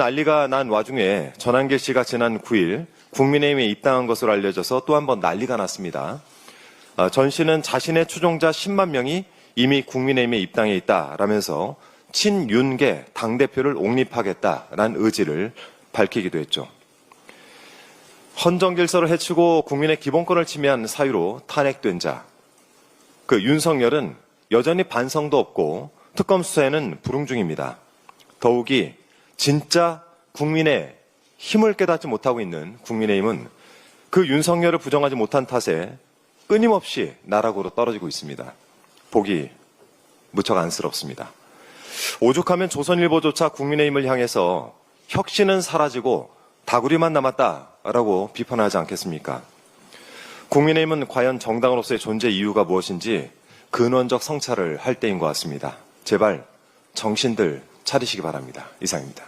난리가 난 와중에 전한길 씨가 지난 9일 국민의힘에 입당한 것으로 알려져서 또 한 번 난리가 났습니다. 아, 전 씨는 자신의 추종자 10만 명이 이미 국민의힘에 입당해 있다라면서 친윤계 당대표를 옹립하겠다라는 의지를 밝히기도 했죠. 헌정 질서를 해치고 국민의 기본권을 침해한 사유로 탄핵된 자. 그 윤석열은 여전히 반성도 없고 특검 수사에는 불응 중입니다. 더욱이 진짜 국민의 힘을 깨닫지 못하고 있는 국민의힘은 그 윤석열을 부정하지 못한 탓에 끊임없이 나락으로 떨어지고 있습니다. 보기 무척 안쓰럽습니다. 오죽하면 조선일보조차 국민의힘을 향해서 혁신은 사라지고 다구리만 남았다라고 비판하지 않겠습니까? 국민의힘은 과연 정당으로서의 존재 이유가 무엇인지 근원적 성찰을 할 때인 것 같습니다. 제발 정신들 차리시기 바랍니다. 이상입니다.